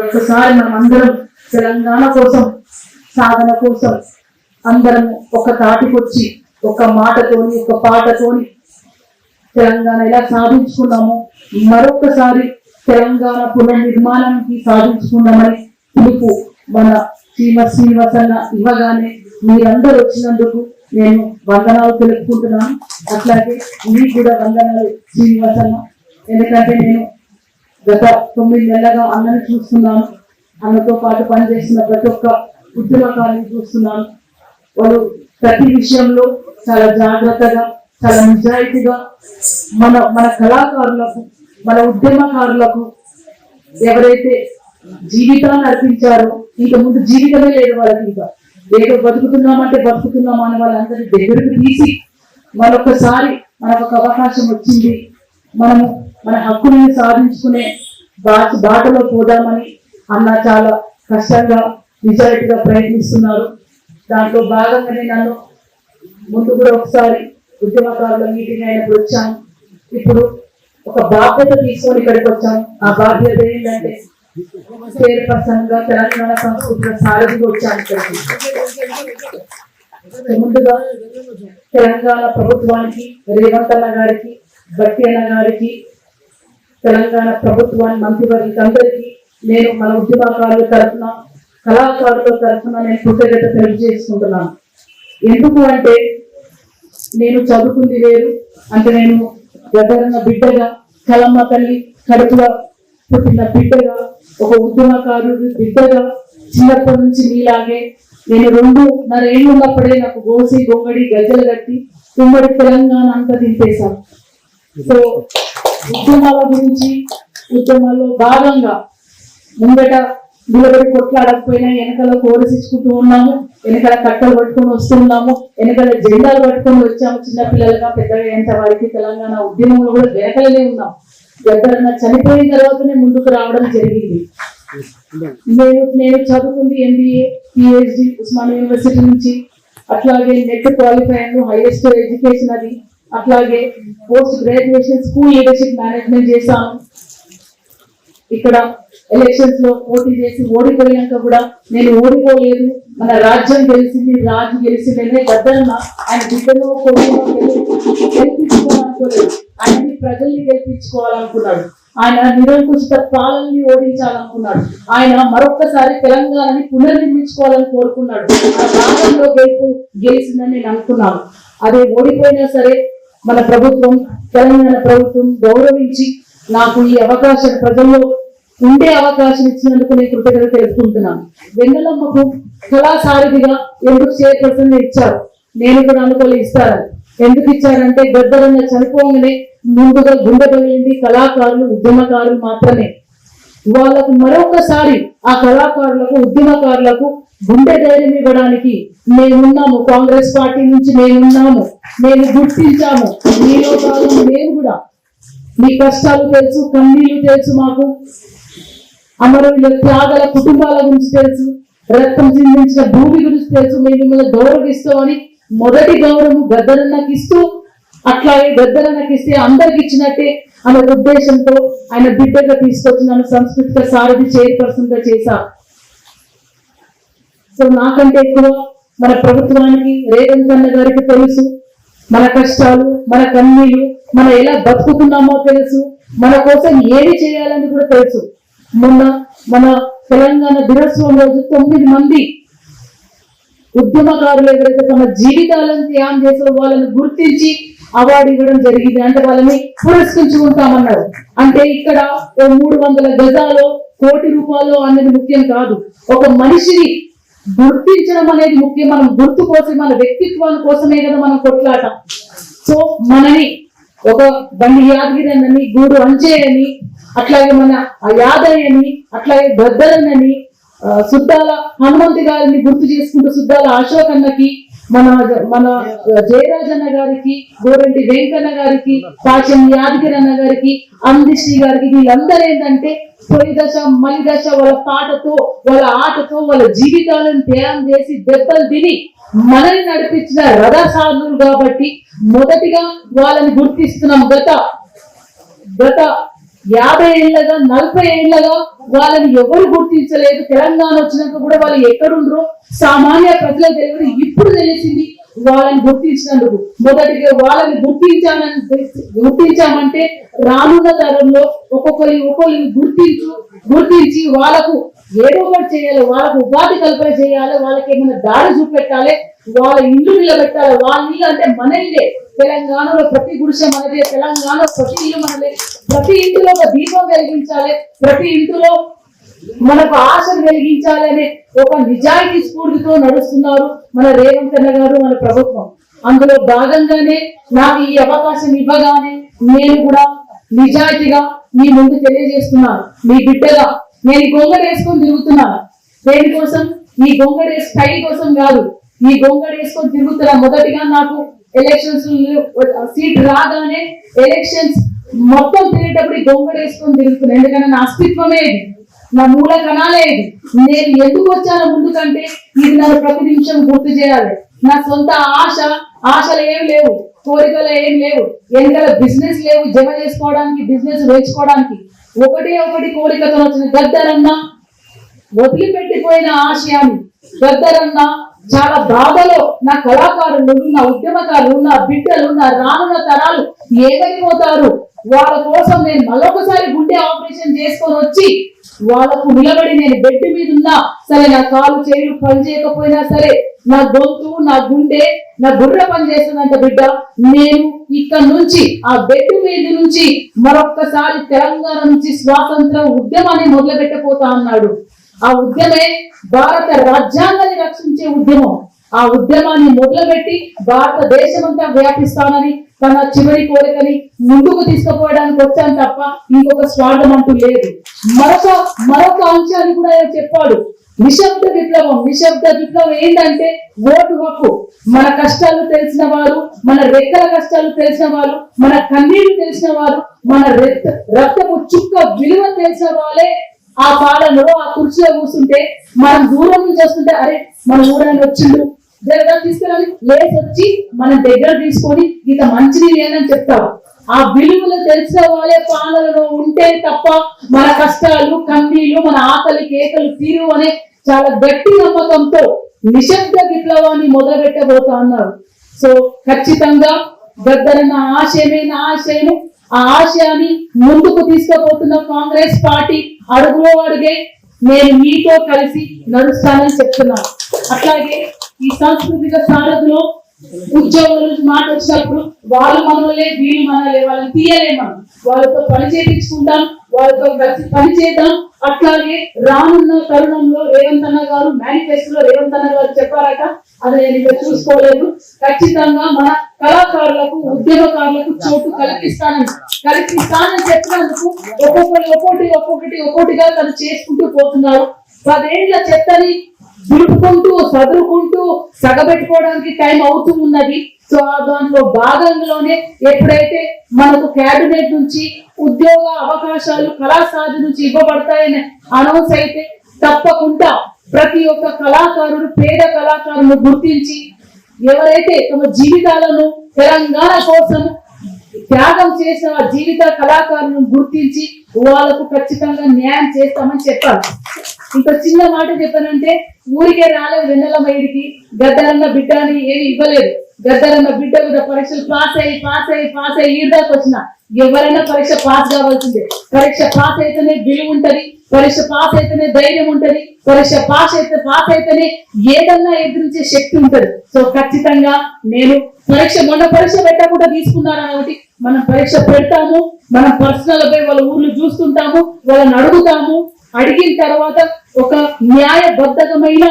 ఒక్కసారి మనం అందరం తెలంగాణ కోసం సాధన కోసం అందరం ఒక తాటికొచ్చి ఒక మాటతోని ఒక పాటతోని తెలంగాణ ఎలా సాధించుకున్నామో మరొకసారి తెలంగాణ పునర్నిర్మాణానికి సాధించుకున్నామని పిలుపు మన శ్రీమ శ్రీనివాసన్న ఇవ్వగానే మీరందరూ వచ్చినందుకు నేను వందనాలు తెలుపుకుంటున్నాను. అట్లాగే మీకు కూడా వందనాలు శ్రీనివాసన్న. ఎందుకంటే నేను గత తొమ్మిది నెలలుగా అందరిని చూస్తున్నాను. అన్నతో పాటు పనిచేస్తున్న ప్రతి ఒక్క ఉద్యమకారిని చూస్తున్నాను. వాళ్ళు ప్రతి విషయంలో చాలా జాగ్రత్తగా చాలా నిజాయితీగా మన మన కళాకారులకు మన ఉద్యమకారులకు ఎవరైతే జీవితాన్ని అర్పించారో ఇంక ముందు జీవితమే లేదు వాళ్ళకి ఇంకా. ఏదో బతుకుతున్నామంటే బతుకుతున్నామా అని వాళ్ళందరినీ దగ్గరకు తీసి మరొకసారి మనకు ఒక అవకాశం వచ్చింది. మనము మన హక్కుని సాధించుకునే బాట బాటలో పోదామని అన్న చాలా కష్టంగా నిజాయితీగా ప్రయత్నిస్తున్నారు. దాంట్లో భాగంగానే నన్ను ముందు కూడా ఒకసారి ఉద్యమకారుల మీటింగ్ అయినప్పుడు వచ్చాను. ఇప్పుడు ఒక బాధ్యత తీసుకొని ఇక్కడికి వచ్చాను. ఆ బాధ్యత ఏంటంటే చైర్పర్సన్గా తెలంగాణ సంస్కృతిలో సారథిగా వచ్చాను ఇక్కడికి. ముందుగా తెలంగాణ ప్రభుత్వానికి రేవంత్ అన్న గారికి బట్టి అన్న గారికి తెలంగాణ ప్రభుత్వాన్ని మంత్రివర్గ అందరికీ నేను మన ఉద్యమకారుల తరఫున కళాకారుల తరఫున నేను కృతజ్ఞత తెలియజేసుకుంటున్నాను. ఎందుకు అంటే నేను చదువుకుంది వేరు అంటే నేను గదరన్న బిడ్డగా కలమ్మ తల్లి కడుపులో పుట్టిన బిడ్డగా ఒక ఉద్యమకారుడు బిడ్డగా చిన్నప్పటి నుంచి మీలాగే నేను రెండు ఏళ్ళు ఉన్నప్పుడే నాకు గోసి గొంగడి గజ్జలు కట్టి ఉమ్మడి తెలంగాణ అంతా దింపేశాను. సో ఉద్యమాల గురించి ఉద్యమాల్లో భాగంగా ముందట నిలబడి కొట్లాడకపోయినా వెనకాల కోరసించుకుంటూ ఉన్నాము వెనకాల కట్టలు పట్టుకొని వస్తున్నాము వెనకాల జెండాలు పట్టుకొని వచ్చాము చిన్న పిల్లలుగా పెద్దగా వారికి తెలంగాణ ఉద్యమంలో కూడా వెనకలనే ఉన్నాం. ఎవరన్నా చనిపోయిన తర్వాతనే ముందుకు రావడం జరిగింది. నేను నేను చదువుకుంది ఎంబీఏ పిహెచ్డి ఉస్మాన్ యూనివర్సిటీ నుంచి అట్లాగే నెట్ క్వాలిఫై అయ్యాను హైయెస్ట్ ఎడ్యుకేషన్ అది. అట్లాగే post graduation school leadership management చేశాను ఇక్కడ ఎలక్షన్స్లో పోటీ చేసి ఓడిపోయాక కూడా నేను ఓడిపోలేదు. మన రాజ్యం గెలిచింది రాజు గెలిచిందనే గద్దరన్న ఆయన బిడ్డలో గెలిపించుకోవాలనుకోలేదు. ఆయన్ని ప్రజల్ని గెలిపించుకోవాలనుకున్నాడు. ఆయన నిరంకుశిత పాలనని ఓడించాలనుకున్నాడు. ఆయన మరొక్కసారి తెలంగాణని పునర్నిర్మించుకోవాలని కోరుకున్నాడు. ఆ రాష్ట్రంలో గెలుపు గెలిచిందని నేను అనుకున్నాను. అదే ఓడిపోయినా సరే మన ప్రభుత్వం తెలంగాణ ప్రభుత్వం గౌరవించి నాకు ఈ అవకాశం ప్రజల్లో ఉండే అవకాశం ఇచ్చినందుకు నేను కృతజ్ఞత తెలుపుకుంటున్నాను. వెన్నెలమ్మకు కళాసారిదిగా ఎందుకు చైర్పర్సన్ ఇచ్చారు? నేను కూడా అనుకోలే ఇస్తారని ఎందుకు ఇచ్చారంటే గద్దరంగా చనిపోగానే ముందుగా గుండె కళాకారులు ఉద్యమకారులు మాత్రమే. వాళ్ళకు మరొకసారి ఆ కళాకారులకు ఉద్యమకారులకు గుండె ధైర్యం ఇవ్వడానికి మేమున్నాము. కాంగ్రెస్ పార్టీ నుంచి మేమున్నాము. మేము గుర్తించాము. మీలో భాగం మేము కూడా. మీ కష్టాలు తెలుసు కన్నీళ్ళు తెలుసు మాకు. అమరుల త్యాగల కుటుంబాల గురించి తెలుసు. రక్తం చిందించిన భూమి గురించి తెలుసు. మేము మిమ్మల్ని గౌరవిస్తామని మొదటి గౌరవం గద్దరన్నకి ఇస్తూ అట్లాగే గద్దరన్నకి ఇస్తే అందరికి ఇచ్చినట్టే అనే ఉద్దేశంతో ఆయన బిడ్డగా తీసుకొచ్చిన సంస్కృతిక సారథి చైర్పర్సన్గా చేశా సో నాకంటే ఎక్కువ మన ప్రభుత్వానికి రేవంత్ అన్న గారికి తెలుసు. మన కష్టాలు మన కన్నీళ్ళు మనం ఎలా బతుకుతున్నామో తెలుసు. మన కోసం ఏమి చేయాలని కూడా తెలుసు. మొన్న మన తెలంగాణ దినోత్సవం రోజు తొమ్మిది మంది ఉద్యమకారులు ఎవరైతే తమ జీవితాలను త్యాగం చేసిన వాళ్ళని గుర్తించి అవార్డు ఇవ్వడం జరిగింది. అంటే వాళ్ళని పురస్కరించుకుంటామన్నారు అంటే ఇక్కడ ఓ మూడు వందల గజాలు కోటి రూపాయలు అనేది ముఖ్యం కాదు. ఒక మనిషిని గుర్తించడం అనేది ముఖ్యం. మనం గుర్తు కోసం మన వ్యక్తిత్వం కోసమే కదా మనం కొట్లాట సో మనని ఒక బండి యాదగిరి అని గూడు అంచేయని అట్లాగే మన ఆ అని అట్లాగే గద్దరన్నని సుద్దాల హనుమంతి గారిని గుర్తు చేసుకుంటూ సుద్దాల అశోక్ అన్నకి మన మన జయరాజన్న గారికి గోరంటి వెంకన్న గారికి పాచం యాదగిరి అన్న గారికి అందిశ్రీ గారికి వీళ్ళందరూ ఏంటంటే తొలి దశ మలి దశ వాళ్ళ పాటతో వాళ్ళ ఆటతో వాళ్ళ జీవితాలను ధ్యానం చేసి దెబ్బలు తిని మనల్ని నడిపించిన రథసాధులు కాబట్టి మొదటిగా వాళ్ళని గుర్తిస్తున్నాం. గత గత యాభై ఏళ్ళగా నలభై ఏళ్ళగా వాళ్ళని ఎవరు గుర్తించలేదు. తెలంగాణ వచ్చినాక కూడా వాళ్ళు ఎక్కడుండ్రో సామాన్య ప్రజలకు తెలియదు ఇప్పుడు తెలిసింది వాళ్ళని గుర్తించినందుకు. మొదటిగా వాళ్ళని గుర్తించామని గుర్తించామంటే రానున్న తరంలో ఒక్కొక్కరి ఒక్కొక్కరిని గుర్తించు గుర్తించి వాళ్ళకు ఏదో ఒకటి చేయాలి వాళ్ళకు ఉపాధి కల్పన చేయాలి వాళ్ళకి ఏమైనా దారి చూపెట్టాలి వాళ్ళ ఇల్లు నిలబెట్టాలి వాళ్ళ ఇల్లు అంటే మన ఇల్లే. తెలంగాణలో ప్రతి గుడిసె మనదే తెలంగాణలో ప్రతి ఇల్లు మనదే. ప్రతి ఇంటిలో ఒక దీపం వెలిగించాలి ప్రతి ఇంటిలో మనకు ఆశను వెలిగించాలి అనే ఒక నిజాయితీ స్ఫూర్తితో నడుస్తున్నారు మన రేవంత్ అన్న గారు మన ప్రభుత్వం. అందులో భాగంగానే నాకు ఈ అవకాశం ఇవ్వగానే నేను కూడా నిజాయితీగా మీ ముందు తెలియజేస్తున్నాను. మీ బిడ్డగా నేను ఈ వేసుకొని తిరుగుతున్నాను. దేనికోసం? ఈ గొంగడే స్టైల్ కోసం కాదు. ఈ గొంగడు వేసుకొని తిరుగుతున్నా మొదటిగా నాకు ఎలక్షన్స్ సీట్ రాగానే ఎలక్షన్స్ మొత్తం తిరిగేటప్పుడు ఈ గొంగడు వేసుకొని తిరుగుతున్నా. ఎందుకంటే నా అస్తిత్వమే ఇది. నా మూల కణాలే ఇది. నేను ఎందుకు వచ్చాను ముందుకంటే ఇది నన్ను ప్రతి నిమిషం గుర్తు చేయాలి. నా సొంత ఆశ ఆశలు ఏం లేవు కోరికలు ఏం లేవు. ఎందుకల బిజినెస్ లేవు జమ చేసుకోవడానికి బిజినెస్ వేసుకోవడానికి. ఒకటి ఒకటి కోరికతో వచ్చిన గద్దరన్న వదిలిపెట్టిపోయిన ఆశయాన్ని. గద్దరన్న చాలా బాధలో నా కళాకారులు నా ఉద్యమకారులు నా బిడ్డలు నా రానున్న తరాలు ఏమైపోతారు? వాళ్ళ కోసం నేను మరొకసారి గుండె ఆపరేషన్ చేసుకొని వచ్చి వాళ్ళకు నిలబడి నేను బెడ్ మీద ఉన్నా సరే నా కాలు చేతులు పని చేయకపోయినా సరే నా గొంతు నా గుండె నా గుర్ర పని చేస్తుందంట బిడ్డ. నేను ఇక్కడ నుంచి ఆ బెడ్ మీద నుంచి మరొక్కసారి తెలంగాణ నుంచి స్వాతంత్ర ఉద్యమాన్ని మొదలుపెట్టపోతా అన్నాడు. ఆ ఉద్యమే భారత రాజ్యాంగాన్ని రక్షించే ఉద్యమం. ఆ ఉద్యమాన్ని మొదలుపెట్టి భారతదేశమంతా వ్యాపిస్తానని తన చివరి కోరికని ముందుకు తీసుకుపోవడానికి వచ్చాను తప్ప ఇంకొక స్వార్థం అంటూ లేదు. మరొక మరొక అంశాన్ని కూడా ఆయన చెప్పాడు. నిశ్శబ్ద విప్లవం నిశ్శబ్ద విప్లవం ఏంటంటే ఓటు హక్కు. మన కష్టాలు తెలిసిన వారు మన రెక్కల కష్టాలు తెలిసిన వారు మన కన్నీళ్ళు తెలిసిన వారు మన రక్త రక్తపు చుక్క విలువ తెలిసిన వాళ్ళే ఆ పాలనలో ఆ కుర్చీలో కూర్చుంటే మనం దూరం నుంచి వస్తుంటే అరే మన ఊరాన్ని వచ్చిండు జరగా తీసుకురాలి లేచి వచ్చి మన దగ్గర తీసుకొని ఇంత మంచిది లేదని చెప్తావు ఆ విలువలు తెలిసిన వాళ్ళే పాలనలో ఉంటే తప్ప మన కష్టాలు కన్నీళ్ళు మన ఆకలి కేకలు తీరు అనే చాలా గట్టి నమ్మకంతో నిశ్శబ్ద విప్లవాన్ని మొదలుపెట్టబోతా అన్నారు. సో ఖచ్చితంగా గద్దరన్న ఆశయమే నా ఆశయము. ఆ ఆశయాన్ని ముందుకు తీసుకుపోతున్న కాంగ్రెస్ పార్టీ అడుగులో అడుగే నేను మీతో కలిసి నడుస్తానని చెప్తున్నాను. అట్లాగే ఈ సాంస్కృతిక సారథిలో ఉద్యోగుల నుంచి మాట వచ్చినప్పుడు వాళ్ళు మనలే వీళ్ళు మనలే వాళ్ళని తీయలే మనం. వాళ్ళతో పని చేయించుకుంటాం వాళ్ళతో కలిసి పని చేద్దాం. అట్లాగే రానున్న తరుణంలో రేవంత్ అన్న గారు మేనిఫెస్టోలో రేవంత్ అన్న గారు చెప్పారట. అది నేను ఇక్కడ చూసుకోలేదు. ఖచ్చితంగా మన కళాకారులకు ఉద్యమకారులకు చోటు కల్పిస్తానని కల్పిస్తానని చెప్పినందుకు ఒక్కొక్కటి ఒక్కొక్కటి ఒక్కొక్కటి ఒక్కొక్కటిగా తను చేసుకుంటూ పోతున్నారు. పదేళ్ళ చెత్తని దులుపుకుంటూ చదువుకుంటూ సగబెట్టుకోవడానికి టైం అవుతూ ఉన్నది. సో ఆ దాంట్లో భాగంలోనే ఎప్పుడైతే మనకు కేబినెట్ నుంచి ఉద్యోగ అవకాశాలు కళాశాల నుంచి ఇవ్వబడతాయని అనౌన్స్ అయితే తప్పకుండా ప్రతి ఒక్క కళాకారుడు పేద కళాకారులను గుర్తించి ఎవరైతే తమ జీవితాలను తెలంగాణ కోసం త్యాగం చేసిన జీవిత కళాకారులను గుర్తించి వాళ్ళకు ఖచ్చితంగా న్యాయం చేస్తామని చెప్పాలి. ఇంకా చిన్న మాట చెప్పానంటే ఊరికే రాలేదు వెన్నెల ఇడికి గద్దరన్న బిడ్డ అని ఏమి ఇవ్వలేదు. గద్దరన్న బిడ్డ కూడా పరీక్షలు పాస్ అయ్యి పాస్ అయ్యి పాస్ అయ్యి ఈ దాకా వచ్చిన ఎవరైనా పరీక్ష పాస్ కావాల్సిందే. పరీక్ష పాస్ అయితేనే విలువ ఉంటది పరీక్ష పాస్ అయితేనే ధైర్యం ఉంటది పరీక్ష పాస్ అయితే పాస్ అయితేనే ఏదన్నా ఎదిరించే శక్తి ఉంటది. సో ఖచ్చితంగా నేను పరీక్ష మొన్న పరీక్ష పెట్టకుండా తీసుకున్నాను కాబట్టి మనం పరీక్ష పెడతాము మనం పర్సనల్ పై వాళ్ళ ఊర్లు చూస్తుంటాము వాళ్ళని అడుగుతాము అడిగిన తర్వాత ఒక న్యాయబద్ధమైన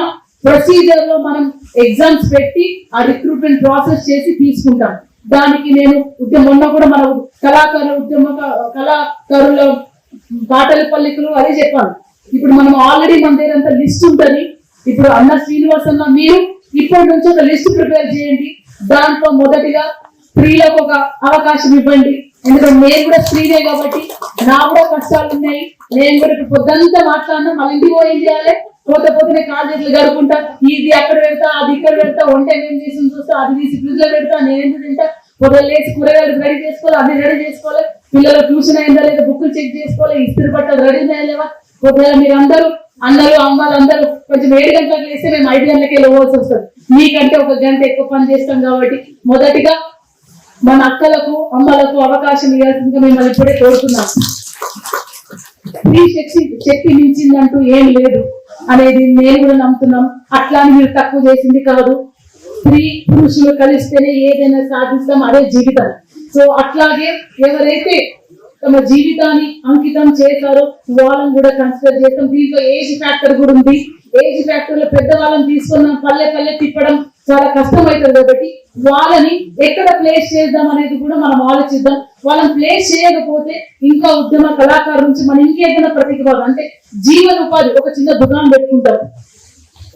ప్రొసీజర్లో మనం ఎగ్జామ్స్ పెట్టి ఆ రిక్రూట్మెంట్ ప్రాసెస్ చేసి తీసుకుంటాం. దానికి నేను ఉద్యమం మొన్న కూడా మన కళాకారుల ఉద్యమ కళాకారుల పాటల పల్లికలు అదే చెప్పాను. ఇప్పుడు మనం ఆల్రెడీ మన దగ్గర అంత లిస్ట్ ఉంటుంది. ఇప్పుడు అన్న శ్రీనివాస్ అన్న మీరు ఇప్పటి నుంచి ఒక లిస్ట్ ప్రిపేర్ చేయండి. దాంట్లో మొదటిగా స్త్రీలకు ఒక అవకాశం ఇవ్వండి. ఎందుకంటే నేను కూడా స్త్రీనే కాబట్టి నా కూడా కష్టాలు ఉన్నాయి. నేను కూడా ఇప్పుడు పొద్దంతా మాట్లాడినా మళ్ళీ ఇంటికి పోయి ఏం చేయాలి? పోతే పోతే కాలు చేతులు గడుపుకుంటా ఇది అక్కడ పెడతా అది ఇక్కడ పెడతా వంట ఏం చేసి చూస్తా అది తీసి ఫ్రిడ్జ్లో పెడతా నేను తింటా? పొద్దున్న లేచి కూరగాయలు రెడీ చేసుకోవాలి అన్ని రెడీ చేసుకోవాలి. పిల్లలు ట్యూషన్ అయిందా లేదా బుక్కులు చెక్ చేసుకోవాలి ఇస్త్రీ బట్టలు రెడీ లేవా? ఒకవేళ మీరు అందరూ అన్నలు అమ్మలు అందరూ కొంచెం ఏడు గంటలకు వేస్తే మేము ఐదు గంటలకి పోవాల్సి వస్తుంది. మీకంటే ఒక గంట ఎక్కువ పని చేస్తాం కాబట్టి మొదటిగా మన అక్కలకు అమ్మలకు అవకాశం ఇవ్వాల్సిందిగా మిమ్మల్ని ఇప్పుడే కోరుతున్నాం. స్త్రీ శక్తి శక్తి మించిందంటూ ఏం లేదు అనేది నేను కూడా నమ్ముతున్నాం. అట్లా మీరు తక్కువ చేసింది కాదు. స్త్రీ పురుషులు కలిస్తేనే ఏదైనా సాధిస్తాం అదే జీవితం. సో అట్లాగే ఎవరైతే తమ జీవితాన్ని అంకితం చేశారో వాళ్ళని కూడా కన్సిడర్ చేస్తాం. దీంట్లో ఏజ్ ఫ్యాక్టర్ కూడా ఉంది. ఏజ్ ఫ్యాక్టర్లో పెద్దవాళ్ళని తీసుకున్నాం పల్లె పల్లె తిప్పడం చాలా కష్టం అవుతుంది కాబట్టి వాళ్ళని ఎక్కడ ప్లేస్ చేద్దాం అనేది కూడా మనం ఆలోచిద్దాం. వాళ్ళని ప్లేస్ చేయకపోతే ఇంకా ఉద్యమ కళాకారు నుంచి మనం ఇంకేదైనా ప్రతిభ అంటే జీవన ఉపాధి ఒక చిన్న దుకాణం పెట్టుకుంటాం.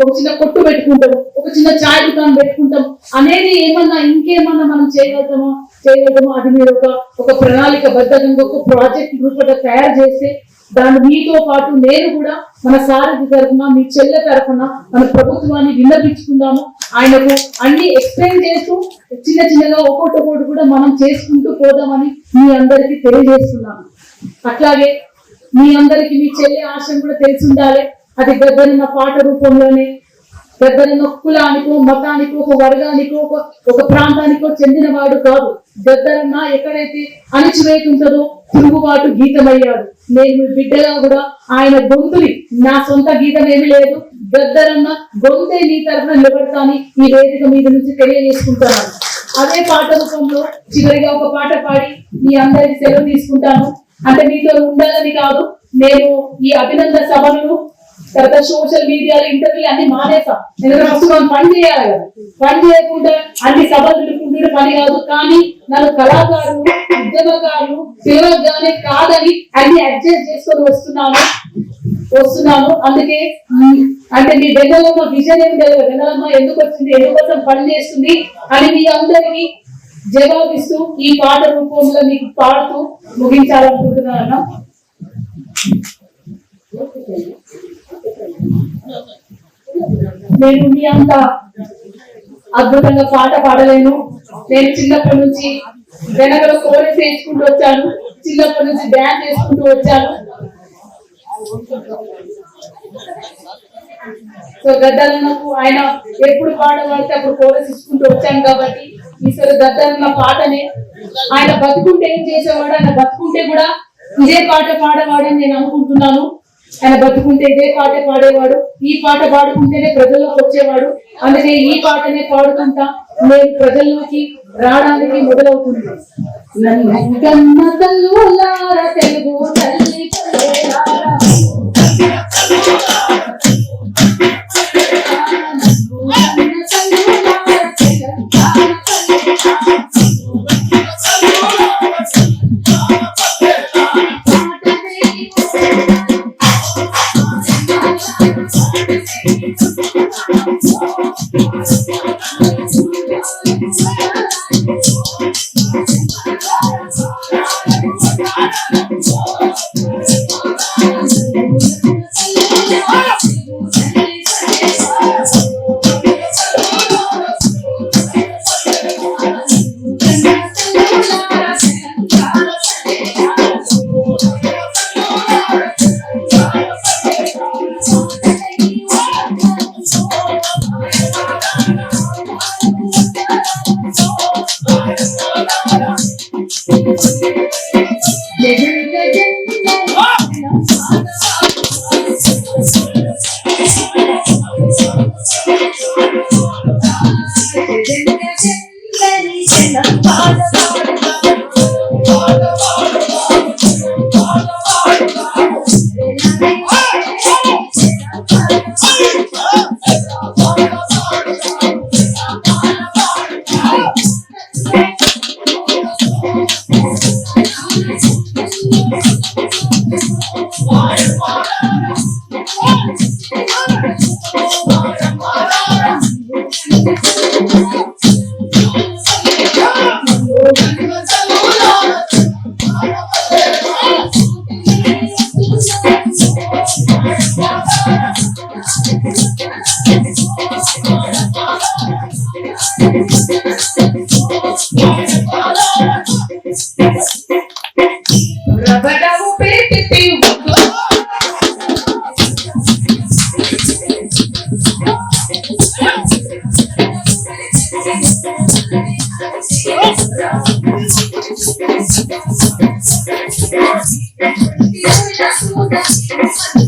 ఒక చిన్న కొట్టు పెట్టుకుంటాం. ఒక చిన్న చాయ్ దుకాణం పెట్టుకుంటాం. అనేది ఏమన్నా ఇంకేమన్నా మనం చేయగలుగుతామో? చేయగలుగుతామో? అది మీరు ఒక ఒక ప్రణాళిక బద్ధంగా ఒక ప్రాజెక్ట్ రూపంలో తయారు చేస్తే దాని మీతో పాటు నేను కూడా మన సారథి తరఫున మీ చెల్లె తరఫున మన ప్రభుత్వాన్ని విన్నపించుకుందాము. ఆయనకు అన్ని ఎక్స్ప్లెయిన్ చేస్తూ చిన్న చిన్నగా ఒక్కొక్కటి ఒకటి కూడా మనం చేసుకుంటూ పోదామని మీ అందరికీ తెలియజేస్తున్నాము అట్లాగే మీ అందరికీ మీ చెల్లె ఆశయం కూడా తెలిసి ఉండాలి అది గద్దరిన పాట రూపంలోనే గద్దరిన కులానికో మతానికో ఒక వర్గానికో ఒక ప్రాంతానికో చెందినవాడు కాదు. గద్దరన్న ఎక్కడైతే అణిచివేతుంటదో తిరుగుబాటు గీతమయ్యాడు. నేను మీ బిడ్డగా కూడా ఆయన గొంతుని నా సొంత గీతం ఏమీ లేదు. గద్దరన్న గొంతే నీ తరఫున నిలబడతాని ఈ వేదిక మీద నుంచి తెలియజేసుకుంటాను. అదే పాట రూపంలో చివరిగా ఒక పాట పాడి మీ అందరికి సెలవు తీసుకుంటాను. అంటే మీతో ఉండాలని కాదు నేను ఈ అభినందన సభలను తర్వాత సోషల్ మీడియాలో ఇంటర్వ్యూ అన్ని మానేసాం ఎందుకంటే ఫస్ట్ మనం పని చేయాలి కదా. పని చేయకుండా అన్ని సభలు తిరుగుతుంటే పని కాదు. కానీ నన్ను కళాకారులు ఉద్యమకారులు పిలవగానే కాదని అన్ని అడ్జస్ట్ చేసుకొని వస్తున్నాను. వస్తున్నాను. అందుకే అంటే మీ బెంగళమ్మ విజయం ఏమి తెలియదు ఎందుకు వచ్చింది? ఎందుకోసం పని చేస్తుంది? అని మీ అందరికీ జవాబిస్తూ ఈ పాట రూపంలో మీకు పాడుతూ ముగించాలనుకుంటున్నాను. అన్న. నేను మీ అంత అద్భుతంగా పాట పాడలేను. నేను చిన్నప్పటి నుంచి వెనకలో కోరేసి వేసుకుంటూ వచ్చాను. చిన్నప్పటి నుంచి డ్యాన్స్ వేసుకుంటూ వచ్చాను. సో గద్దలన్నకు ఆయన ఎప్పుడు పాట పాడితే అప్పుడు కోరస్ ఇచ్చుకుంటూ వచ్చాను కాబట్టి ఈసారి గద్దలన్న పాటనే ఆయన బతుకుంటే ఏం చేసేవాడు? ఆయన బతుకుంటే కూడా ఇదే పాట పాడవాడని నేను అనుకుంటున్నాను. ఆయన బతుకుంటే ఇదే పాట పాడేవాడు ఈ పాట పాడుకుంటేనే ప్రజల్లోకి వచ్చేవాడు అందుకే ఈ పాటనే పాడుకుంటా నేను ప్రజల్లోకి రావడానికి మొదలవుతుంది తెలుగు Thank you.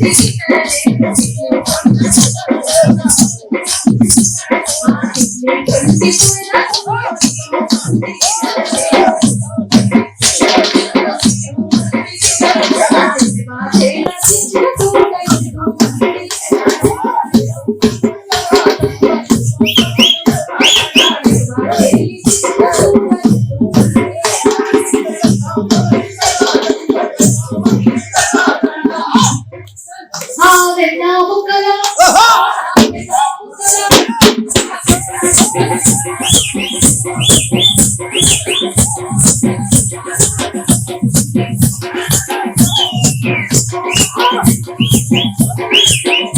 పల్లెలారా. ఆ Thank you.